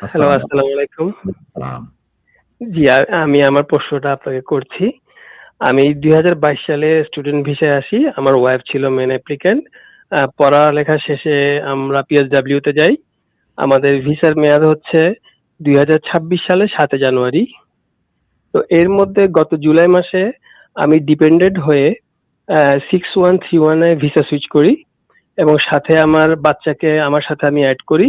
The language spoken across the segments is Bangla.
হ্যালো আসসালামু আলাইকুম। সালাম। জি আমি আমার প্রশ্নটা আপনাকে করছি। আমি দুই হাজার বাইশ সালে স্টুডেন্ট ভিসায় আসি। আমার ওয়াইফ ছিল মেন অ্যাপ্লিক্যান্ট পড়ালেখা শেষে আমরা পিএসডাব্লিউ তে যাই। আমাদের ভিসার মেয়াদ হচ্ছে দুই হাজার ছাব্বিশ সালে সাতে জানুয়ারি। তো এর মধ্যে গত জুলাই মাসে আমি ডিপেন্ডেন্ট হয়ে সিক্স ওয়ান থ্রি ওয়ানে ভিসা সুইচ করি এবং সাথে আমার বাচ্চাকে আমার সাথে আমি অ্যাড করি।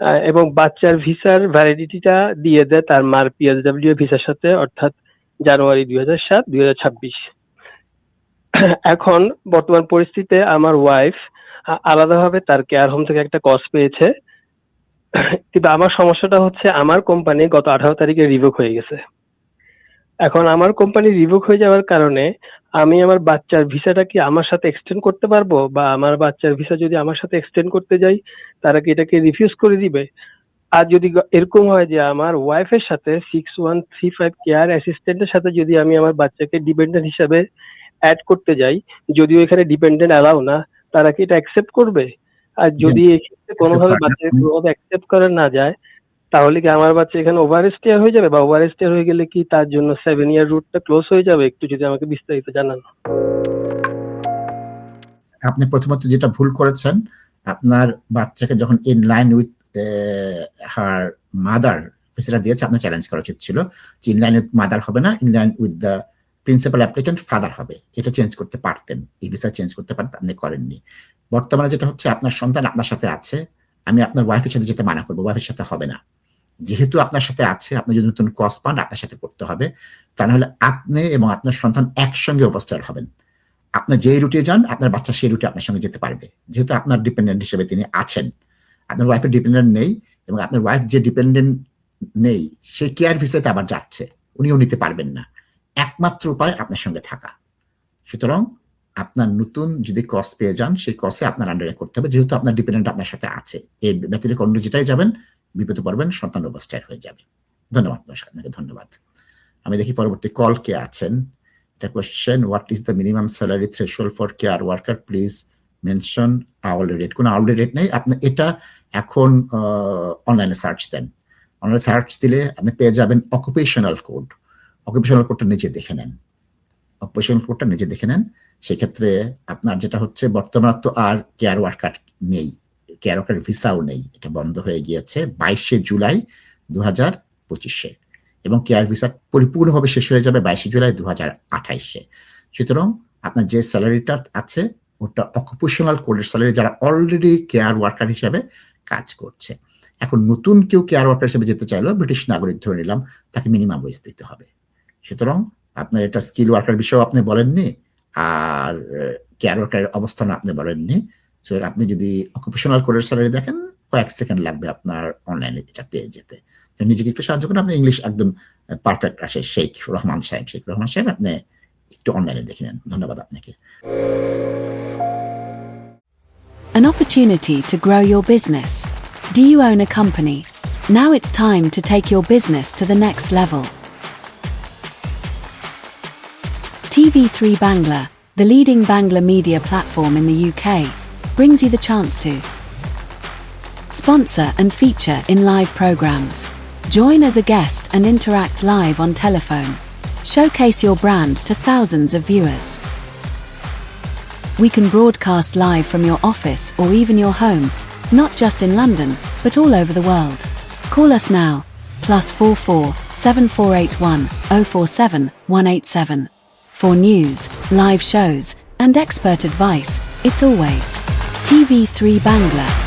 এবং বাচ্চার ভিসার ভ্যালিডিটিটা দিয়ে দেয় তার মার পিএসডাব্লিউ ভিসার সাথে, অর্থাৎ জানুয়ারি দুই হাজার সাত, দুই এখন বর্তমান পরিস্থিতিতে আমার ওয়াইফ আলাদাভাবে তার কেয়ার হোম থেকে একটা কস পেয়েছে। কিন্তু আমার সমস্যাটা হচ্ছে আমার কোম্পানি গত আঠারো তারিখে রিভোক হয়ে গেছে। এখন আমার কোম্পানি রিভোক হয়ে যাওয়ার কারণে আমি আমার বাচ্চার ভিসাটা কি আমার সাথে এক্সটেন্ড করতে পারব? বা আমার বাচ্চার ভিসা যদি আমার সাথে এক্সটেন্ড করতে যাই তারা কি এটাকে রিফিউজ করে দিবে? আর যদি এরকম হয় যে আমার ওয়াইফের সাথে six one three five care অ্যাসিস্ট্যান্টের সাথে যদি আমি আমার বাচ্চাকে ডিপেন্ডেন্ট হিসাবে অ্যাড করতে যাই যদিও এখানে ডিপেন্ডেন্ট অ্যালাউ না তারা কি এটা অ্যাকসেপ্ট করবে? আর যদি এক্ষেত্রে কোনোভাবে বাচ্চাকে কোনোভাবে অ্যাকসেপ্ট করা না যায় তাহলে কি আমার বাচ্চা এখানে ওভার স্টেয়ার হয়ে যাবে? বা ওভার স্টেয়ার হয়ে গেলে কি তার জন্য সেভেন ইয়ার রুটটা ক্লোজ হয়ে যাবে? একটু যদি আমাকে বিস্তারিত জানান। আপনি প্রথমত যেটা ভুল করেছেন, আপনার বাচ্চাকে যখন in line with her mother ভিসাটা দিয়েছে, আপনার চ্যালেঞ্জ করা উচিত ছিল যে ইন লাইন উইথ মাদার হবে না in line with the principal applicant father হবে। এটা চেঞ্জ করতে পারতেন। এই ভিসা চেঞ্জ করতে পারতেন আপনি করেননি। বর্তমানে যেটা হচ্ছে, আপনার সন্তান আপনার সাথে আছে, আমি আপনার ওয়াইফের সাথে যেতে মানা করব ওয়াইফের সাথে হবে না। যেহেতু আপনার সাথে আছে, আপনি যদি নতুন ক্রস পান, আপনার সাথে করতে হবে। তা নাহলে আপনি এবং আপনার সন্তান একসঙ্গে অবস্থান হবেন। আপনার যে রুটে যান, আপনার বাচ্চা সেই রুটে আপনার সঙ্গে যেতে পারবে। যেহেতু আপনার ডিপেন্ডেন্ট হিসেবে তিনি আছেন। আপনার ওয়াইফের ডিপেন্ডেন্ট নেই এবং আপনার ওয়াইফ যে ডিপেন্ডেন্ট নেই, সে কেয়ার ভিসাতে আবার যাচ্ছে। উনিও নিতে পারবেন না। একমাত্র উপায় আপনার সঙ্গে থাকা। সুতরাং আপনার নতুন যদি কস পেয়ে যান, সেই কসে আপনার আন্ডারে করতে হবে। যেহেতু আপনার ডিপেন্ডেন্ট আপনার সাথে আছে। এই ব্যতিরিক্ত অন্য যেটাই যাবেন বিপদে পড়বেন সন্তান অবস্থায় হয়ে যাবে। ধন্যবাদ দর্শক, আপনাকে ধন্যবাদ। আমি দেখি পরবর্তী কল কে আছেন। এটা question what is the minimum salary threshold for care worker please mention hourly rate কোনো আওয়ারলি রেট নেই আপনি এটা এখন অনলাইনে সার্চ দেন। অনলাইনে সার্চ দিলে আপনি পেয়ে যাবেন অকুপেশনাল কোড অকুপেশনাল কোডটা নিজে দেখে নেন। অকুপেশনাল কোডটা নিজে দেখে নেন। সেক্ষেত্রে আপনার যেটা হচ্ছে বর্তমান তো আর কেয়ার ওয়ার্কার নেই। কেয়ার ওয়ার্কার ভিসাও নেই। এটা বন্ধ হয়ে গিয়েছে বাইশে জুলাই দু হাজার পঁচিশে এবং কেয়ার ভিসা পরিপূর্ণভাবে শেষ হয়ে যাবে বাইশে জুলাই দু হাজার আঠাইশে। সুতরাং আপনার যে স্যালারিটা আছে, ওটা অকুপেশনাল কোডের স্যালারি যারা অলরেডি কেয়ার ওয়ার্কার হিসেবে কাজ করছে। এখন নতুন কেউ কেয়ার ওয়ার্কার হিসেবে যেতে চাইলেও ব্রিটিশ নাগরিক ধরে নিলাম, তাকে মিনিমাম ওয়েজ দিতে হবে। সুতরাং আপনার এটা স্কিল ওয়ার্কার বিষয়েও আপনি বলেননি, আর কেয়ার ওয়ার্কারের অবস্থান আপনি বলেননি। সো আপনি যদি অকুপেশনাল কোডের স্যালারি দেখেন কয়েক সেকেন্ড লাগবে আপনার অনলাইনে এটা পেয়ে যেতে তো নিজেকে একটু সাহায্য করুন আপনি ইংলিশ একদম পারফেক্ট আসে শেখ রহমান সাহেব শেখ রহমান সাহেব আপনি একটু অনলাইনে দেখে নেন ধন্যবাদ আপনাকে An opportunity to grow your business. Do you own a company? Now it's time to take your business to the next level. TV3 Bangla, the leading Bangla media platform in the UK, brings you the chance to sponsor and feature in live programs. Join as a guest and interact live on telephone. Showcase your brand to thousands of viewers. We can broadcast live from your office or even your home, not just in London, but all over the world. Call us now, plus 44 7481 047 187. For news, live shows, and expert advice, it's always TV3 Bangla.